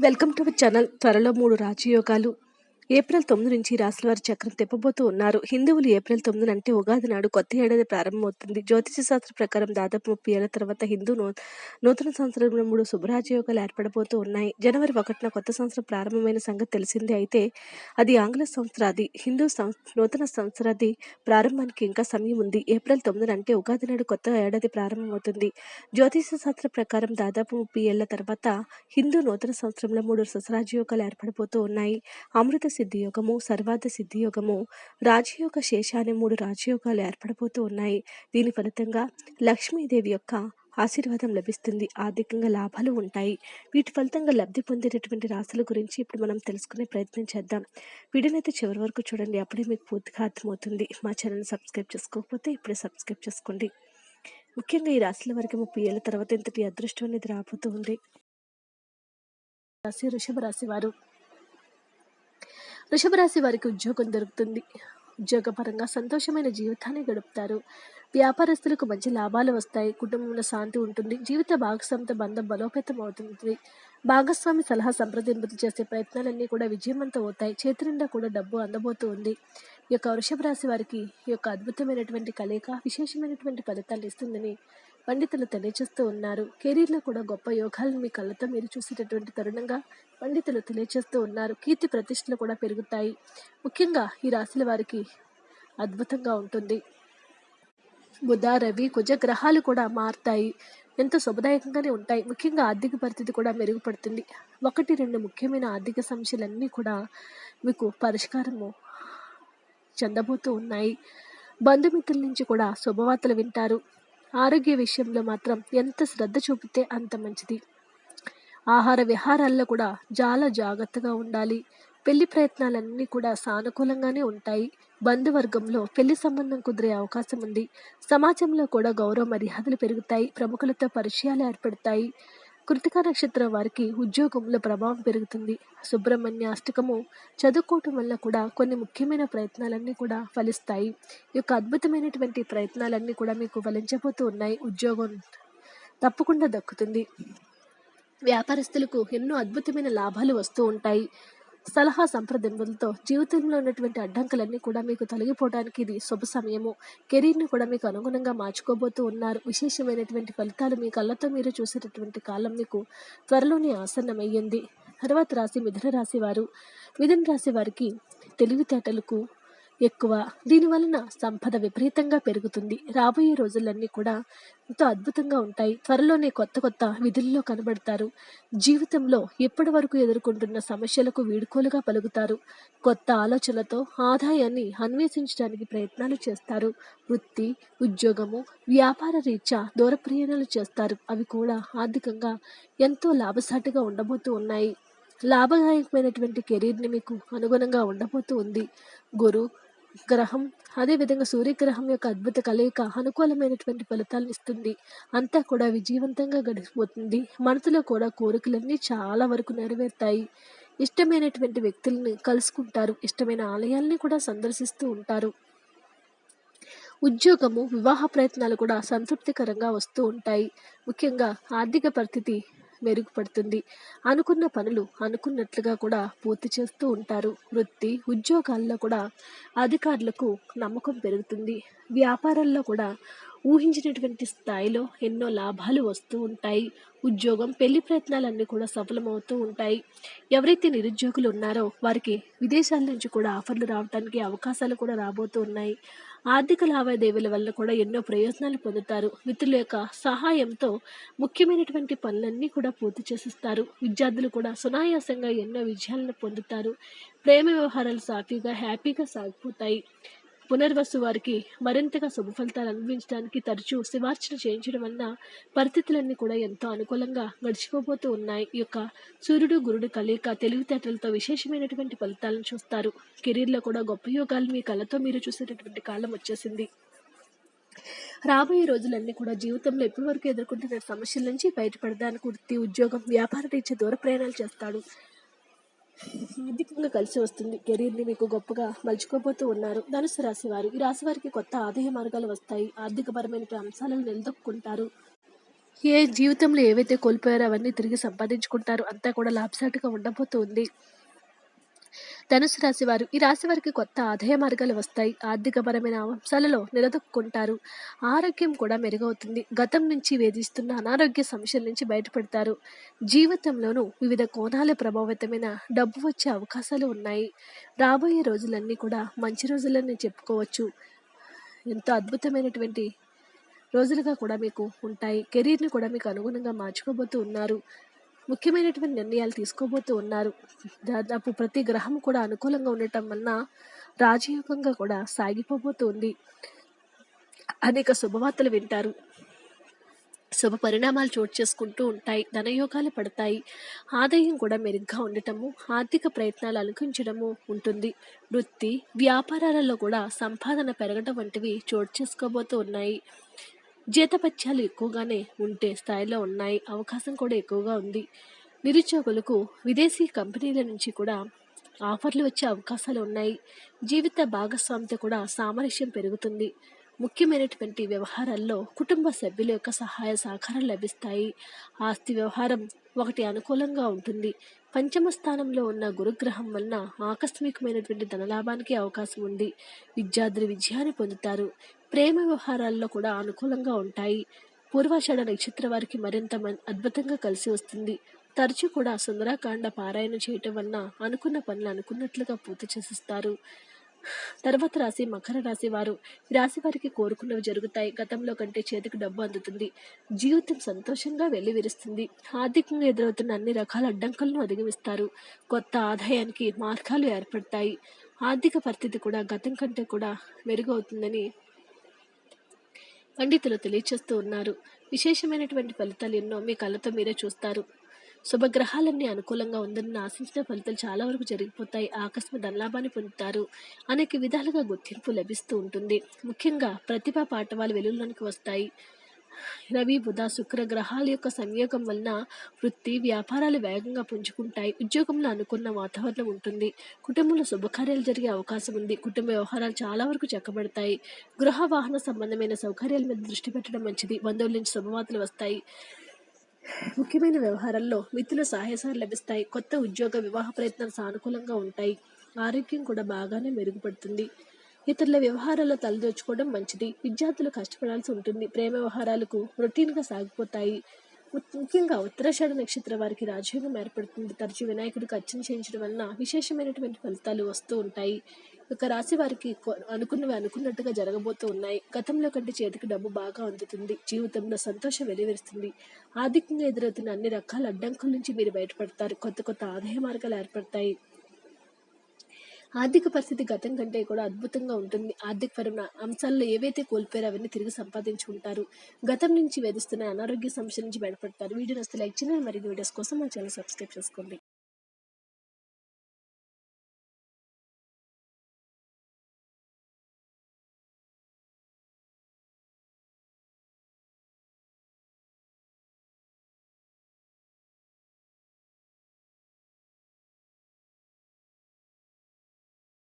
Welcome to channel. త్వరలో మూడు రాజయోగాలు. April తొమ్మిది నుంచి రాశుల వారి చక్రం తిప్పబోతూ ఉన్నారు. హిందువులు ఏప్రిల్ తొమ్మిది అంటే ఉగాది నాడు కొత్త ఏడాది ప్రారంభమవుతుంది. జ్యోతిష శాస్త్ర ప్రకారం దాదాపు ముప్పై ఏళ్ళ తర్వాత హిందూ నూతన సంవత్సరంలో మూడు శుభరాజయోగాలు ఏర్పడబోతూ ఉన్నాయి. జనవరి ఒకటిన కొత్త సంవత్సరం ప్రారంభమైన సంగతి తెలిసిందే అయితే అది ఆంగ్ల సంవత్సరాది హిందూ నూతన సంవత్సరాది ప్రారంభానికి ఇంకా సమయం ఉంది. ఏప్రిల్ తొమ్మిది అంటే ఉగాది నాడు కొత్త ఏడాది ప్రారంభమవుతుంది. జ్యోతిష శాస్త్ర ప్రకారం దాదాపు ముప్పై ఏళ్ళ తర్వాత హిందూ నూతన సంవత్సరంలో మూడు ససరాజయోగాలు ఏర్పడబోతూ ఉన్నాయి. అమృత సిద్ధి యోగము సర్వార్థ సిద్ధి యోగము రాజయోగ శేషాన్ని అనే మూడు రాజయోగాలు ఏర్పడబోతూ ఉన్నాయి. దీని ఫలితంగా లక్ష్మీదేవి యొక్క ఆశీర్వాదం లభిస్తుంది. ఆర్థికంగా లాభాలు ఉంటాయి. వీటి ఫలితంగా లబ్ధి పొందేటటువంటి రాశుల గురించి ఇప్పుడు మనం తెలుసుకునే ప్రయత్నం చేద్దాం. వీడియోనైతే చివరి వరకు చూడండి. అప్పుడే మీకు పూర్తిగా అర్థమవుతుంది. మా ఛానల్ సబ్స్క్రైబ్ చేసుకోకపోతే ఇప్పుడే సబ్స్క్రైబ్ చేసుకోండి. ముఖ్యంగా ఈ రాశుల వారికి ముప్పై ఏళ్ళ తర్వాత ఇంతటి అదృష్టం అనేది రాబోతూ ఉంది. రాశి వృషభ రాశి వారు వృషభ రాశి వారికి ఉద్యోగం దొరుకుతుంది. ఉద్యోగపరంగా సంతోషమైన జీవితాన్ని గడుపుతారు. వ్యాపారస్తులకు మంచి లాభాలు వస్తాయి. కుటుంబంలో శాంతి ఉంటుంది. జీవిత భాగస్వామితో బంధం బలోపేతం అవుతుంది. భాగస్వామి సలహా సంప్రదింపులు చేసే ప్రయత్నాలన్నీ కూడా విజయవంతం అవుతాయి. చేతి నిండా కూడా డబ్బు అందబోతూ ఉంది. ఈ యొక్క వృషభ రాశి వారికి ఈ యొక్క అద్భుతమైనటువంటి కలయిక విశేషమైనటువంటి ఫలితాలు ఇస్తుందని పండితులు తెలియజేస్తూ ఉన్నారు. కెరీర్లో కూడా గొప్ప యోగాలను మీ కళ్ళతో మీరు చూసేటటువంటి తరుణంగా పండితులు తెలియజేస్తూ ఉన్నారు. కీర్తి ప్రతిష్టలు కూడా పెరుగుతాయి. ముఖ్యంగా ఈ రాశుల వారికి అద్భుతంగా ఉంటుంది. బుధ రవి కుజ గ్రహాలు కూడా మారుతాయి. ఎంతో శుభదాయకంగానే ఉంటాయి. ముఖ్యంగా ఆర్థిక పరిస్థితి కూడా మెరుగుపడుతుంది. ఒకటి రెండు ముఖ్యమైన ఆర్థిక సమస్యలన్నీ కూడా మీకు పరిష్కారము చెందబోతూ ఉన్నాయి. బంధుమిత్రుల నుంచి కూడా శుభవార్తలు వింటారు. ఆరోగ్య విషయంలో మాత్రం ఎంత శ్రద్ధ చూపితే అంత మంచిది. ఆహార విహారాల్లో కూడా చాలా జాగ్రత్తగా ఉండాలి. పెళ్ళి ప్రయత్నాలన్నీ కూడా సానుకూలంగానే ఉంటాయి. బంధువర్గంలో పెళ్ళి సంబంధం కుదిరే అవకాశం ఉంది. సమాజంలో కూడా గౌరవ మర్యాదలు పెరుగుతాయి. ప్రముఖులతో పరిచయాలు ఏర్పడతాయి. కృతిక నక్షత్రం వారికి ఉద్యోగంలో ప్రభావం పెరుగుతుంది. సుబ్రహ్మణ్య అష్టకము చదువుకోవటం వల్ల కూడా కొన్ని ముఖ్యమైన ప్రయత్నాలన్నీ కూడా ఫలిస్తాయి. ఈ యొక్క అద్భుతమైనటువంటి ప్రయత్నాలన్నీ కూడా మీకు ఫలించబోతూ ఉన్నాయి. ఉద్యోగం తప్పకుండా దక్కుతుంది. వ్యాపారస్తులకు ఎన్నో అద్భుతమైన లాభాలు వస్తూ ఉంటాయి. సలహా సంప్రదింపులతో జీవితంలో ఉన్నటువంటి అడ్డంకులన్నీ కూడా మీకు తొలగిపోవడానికి ఇది శుభ సమయము. కెరీర్ని కూడా మీకు అనుగుణంగా మార్చుకోబోతూ ఉన్నారు. విశేషమైనటువంటి ఫలితాలు మీ కళ్ళతో మీరు చూసేటటువంటి కాలం మీకు త్వరలోనే ఆసన్నమయ్యింది. తర్వాత రాశి మిథున రాశి వారు. మిథున రాశి వారికి తెలివితేటలకు ఎక్కువ. దీనివలన సంపద విపరీతంగా పెరుగుతుంది. రాబోయే రోజులన్నీ కూడా ఎంతో అద్భుతంగా ఉంటాయి. త్వరలోనే కొత్త కొత్త విధుల్లో కనబడతారు. జీవితంలో ఇప్పటి వరకు ఎదుర్కొంటున్న సమస్యలకు వీడుకోలుగా పలుకుతారు. కొత్త ఆలోచనలతో ఆదాయాన్ని అన్వేషించడానికి ప్రయత్నాలు చేస్తారు. వృత్తి ఉద్యోగము వ్యాపార రీత్యా దూర ప్రయాణాలు చేస్తారు. అవి కూడా ఆర్థికంగా ఎంతో లాభసాటిగా ఉండబోతూ ఉన్నాయి. లాభదాయకమైనటువంటి కెరీర్ని మీకు అనుగుణంగా ఉండబోతూ ఉంది. గురు గ్రహం. అదేవిధంగా సూర్యగ్రహం యొక్క అద్భుత కలయిక అనుకూలమైనటువంటి ఫలితాలను ఇస్తుంది. అంతా కూడా విజయవంతంగా గడిచిపోతుంది. మనసులో కూడా కోరికలన్నీ చాలా వరకు నెరవేరుతాయి. ఇష్టమైనటువంటి వ్యక్తుల్ని కలుసుకుంటారు. ఇష్టమైన ఆలయాల్ని కూడా సందర్శిస్తూ ఉంటారు. ఉద్యోగము వివాహ ప్రయత్నాలు కూడా సంతృప్తికరంగా వస్తూ ఉంటాయి. ముఖ్యంగా ఆర్థిక పరిస్థితి మెరుగుపడుతుంది. అనుకున్న పనులు అనుకున్నట్లుగా కూడా పూర్తి చేస్తూ ఉంటారు. వృత్తి ఉద్యోగాల్లో కూడా అధికారులకు నమ్మకం పెరుగుతుంది. వ్యాపారాల్లో కూడా ఊహించినటువంటి స్థాయిలో ఎన్నో లాభాలు వస్తూ ఉంటాయి. ఉద్యోగం పెళ్ళి ప్రయత్నాలన్నీ కూడా సఫలమవుతూ ఉంటాయి. ఎవరైతే నిరుద్యోగులు ఉన్నారో వారికి విదేశాల నుంచి కూడా ఆఫర్లు రావడానికి అవకాశాలు కూడా రాబోతూ ఉన్నాయి. ఆర్థిక లావాదేవీల వల్ల కూడా ఎన్నో ప్రయోజనాలు పొందుతారు. మిత్రుల యొక్క సహాయంతో ముఖ్యమైనటువంటి పనులన్నీ కూడా పూర్తి చేసిస్తారు. విద్యార్థులు కూడా సునాయాసంగా ఎన్నో విజయాలను పొందుతారు. ప్రేమ వ్యవహారాలు సాఫీగా హ్యాపీగా సాగిపోతాయి. పునర్వసు వారికి మరింతగా శుభ ఫలితాలు అనుభవించడానికి తరచూ శివార్చన చేయించడం వలన పరిస్థితులన్నీ కూడా ఎంతో అనుకూలంగా గడిచిపోబోతూ ఉన్నాయి. ఈ యొక్క సూర్యుడు గురుడు కలయిక తెలివితేటలతో విశేషమైనటువంటి ఫలితాలను చూస్తారు. కెరీర్లో కూడా గొప్ప యోగాలు మీ కళ్ళతో మీరు చూసేటటువంటి కాలం వచ్చేసింది. రాబోయే రోజులన్నీ కూడా జీవితంలో ఇప్పటివరకు ఎదుర్కొంటున్న సమస్యల నుంచి బయటపడడానికి వృత్తి ఉద్యోగం వ్యాపార రీత్యా దూర ప్రయాణాలు చేస్తాడు. ఆర్థికంగా కలిసి వస్తుంది. కెరీర్ని మీకు గొప్పగా మలుచుకోబోతూ ఉన్నారు. ధనుసు రాశివారు. ఈ రాశి వారికి కొత్త ఆదాయ మార్గాలు వస్తాయి. ఆర్థికపరమైన అంశాలను నిలదొక్కుంటారు ఏ జీవితంలో ఏవైతే కోల్పోయారో అవన్నీ తిరిగి సంపాదించుకుంటారు. అంతా కూడా లాభసాటిగా ఉండబోతుంది ధనుసు రాశి వారు ఈ రాశి వారికి కొత్త ఆదాయ మార్గాలు వస్తాయి. ఆర్థికపరమైన అంశాలలో నిలదొక్కుంటారు. ఆరోగ్యం కూడా మెరుగవుతుంది. గతం నుంచి వేధిస్తున్న అనారోగ్య సమస్యల నుంచి బయటపడతారు. జీవితంలోనూ వివిధ కోణాల ప్రభావితమైన డబ్బు వచ్చే అవకాశాలు ఉన్నాయి. రాబోయే రోజులన్నీ కూడా మంచి రోజులని చెప్పుకోవచ్చు. ఎంతో అద్భుతమైనటువంటి రోజులుగా కూడా మీకు ఉంటాయి. కెరీర్ని కూడా మీకు అనుగుణంగా మార్చుకోబోతూ ఉన్నారు. ముఖ్యమైనటువంటి నిర్ణయాలు తీసుకోబోతూ ఉన్నారు. దాదాపు ప్రతి గ్రహం కూడా అనుకూలంగా ఉండటం వలన రాజయోగంగా కూడా సాగిపోబోతుంది అనేక శుభవార్తలు వింటారు. శుభ పరిణామాలు చోటు చేసుకుంటూ ఉంటాయి. ధనయోగాలు పడతాయి. ఆదాయం కూడా మెరుగ్గా ఉండటము ఆర్థిక ప్రయత్నాలు అనుకుంచడము ఉంటుంది. వృత్తి వ్యాపారాలలో కూడా సంపాదన పెరగడం వంటివి చోటు చేసుకోబోతూ ఉన్నాయి. జీతపత్యాలు ఎక్కువగానే ఉంటే స్థాయిలో ఉన్నాయి అవకాశం కూడా ఎక్కువగా ఉంది. నిరుద్యోగులకు విదేశీ కంపెనీల నుంచి కూడా ఆఫర్లు వచ్చే అవకాశాలు ఉన్నాయి. జీవిత భాగస్వామితో కూడా సామరస్యం పెరుగుతుంది. ముఖ్యమైనటువంటి వ్యవహారాల్లో కుటుంబ సభ్యుల యొక్క సహాయ సహకారం లభిస్తాయి. ఆస్తి వ్యవహారం ఒకటి అనుకూలంగా ఉంటుంది. పంచమ స్థానంలో ఉన్న గురుగ్రహం వలన ఆకస్మికమైనటువంటి ధనలాభానికి అవకాశం ఉంది. విద్యార్థులు విజయాన్ని పొందుతారు. ప్రేమ వ్యవహారాల్లో కూడా అనుకూలంగా ఉంటాయి. పూర్వాషాఢ నక్షత్ర వారికి మరింత అద్భుతంగా కలిసి వస్తుంది. తరచూ కూడా సుందరాకాండ పారాయణ చేయటం వలన అనుకున్న పనులు అనుకున్నట్లుగా పూర్తి చేసిస్తారు. తర్వాత రాశి మకర రాశి వారు రాశి వారికి కోరుకున్నవి జరుగుతాయి. గతంలో కంటే చేతికి డబ్బు అందుతుంది. జీవితం సంతోషంగా వెళ్ళి విరుస్తుంది ఆర్థికంగా ఎదురవుతున్న అన్ని రకాల అడ్డంకులను అధిగమిస్తారు. కొత్త ఆదాయానికి మార్గాలు ఏర్పడతాయి. ఆర్థిక పరిస్థితి కూడా గతం కంటే కూడా మెరుగవుతుందని పండితులు తెలియచేస్తూ ఉన్నారు. విశేషమైనటువంటి ఫలితాలు ఎన్నో మీ కళ్ళతో మీరే చూస్తారు. శుభగ్రహాలన్నీ అనుకూలంగా ఉందని ఆశించిన ఫలితాలు చాలా వరకు జరిగిపోతాయి. ఆకస్మిక ధనలాభాన్ని పొందుతారు. అనేక విధాలుగా గుర్తింపు లభిస్తూ ఉంటుంది. ముఖ్యంగా ప్రతిభా పాఠవాలు వెలుగులోనికి వస్తాయి. రవి బుధ శుక్ర గ్రహాల యొక్క సంయోగం వలన వృత్తి వ్యాపారాలు వేగంగా పుంజుకుంటాయి. ఉద్యోగంలో అనుకున్న వాతావరణం ఉంటుంది. కుటుంబంలో శుభకార్యాలు జరిగే అవకాశం ఉంది. కుటుంబ వ్యవహారాలు చాలా వరకు చక్కబడతాయి. గృహ వాహన సంబంధమైన సౌకర్యాల మీద దృష్టి పెట్టడం మంచిది. బంధువుల నుంచి శుభవార్తలు వస్తాయి. ముఖ్యమైన వ్యవహారాల్లో మిత్రుల సహాయసాలు లభిస్తాయి. కొత్త ఉద్యోగ వివాహ ప్రయత్నాలు సానుకూలంగా ఉంటాయి. ఆరోగ్యం కూడా బాగానే మెరుగుపడుతుంది. ఇతరుల వ్యవహారాల్లో తలదోచుకోవడం మంచిది. విద్యార్థులు కష్టపడాల్సి ఉంటుంది. ప్రేమ వ్యవహారాలకు రొటీన్గా సాగిపోతాయి. ముఖ్యంగా ఉత్తరాషాఢ నక్షత్ర వారికి రాజయోగం ఏర్పడుతుంది. తరచు వినాయకుడికి అర్చన చేయించడం వలన విశేషమైనటువంటి ఫలితాలు వస్తూ ఉంటాయి. ఒక రాశి వారికి అనుకున్నవి అనుకున్నట్టుగా జరగబోతూ ఉన్నాయి. గతంలో కంటే చేతికి డబ్బు బాగా అందుతుంది. జీవితంలో సంతోషం వెలువరుస్తుంది. ఆర్థికంగా ఎదురవుతున్న అన్ని రకాల అడ్డంకుల నుంచి మీరు బయటపడతారు. కొత్త కొత్త ఆదాయ మార్గాలు ఏర్పడతాయి. ఆర్థిక పరిస్థితి గతం కంటే కూడా అద్భుతంగా ఉంటుంది. ఆర్థికపరమైన అంశాల్లో ఏవైతే కోల్పోయారో అవన్నీ తిరిగి సంపాదించుకుంటారు. గతం నుంచి వేధిస్తున్న అనారోగ్య సమస్యల నుంచి బయటపడతారు. వీడియో నచ్చితే లైక్ చేయండి. మరిన్ని వీడియోస్ కోసం మా ఛానల్ సబ్స్క్రైబ్ చేసుకోండి.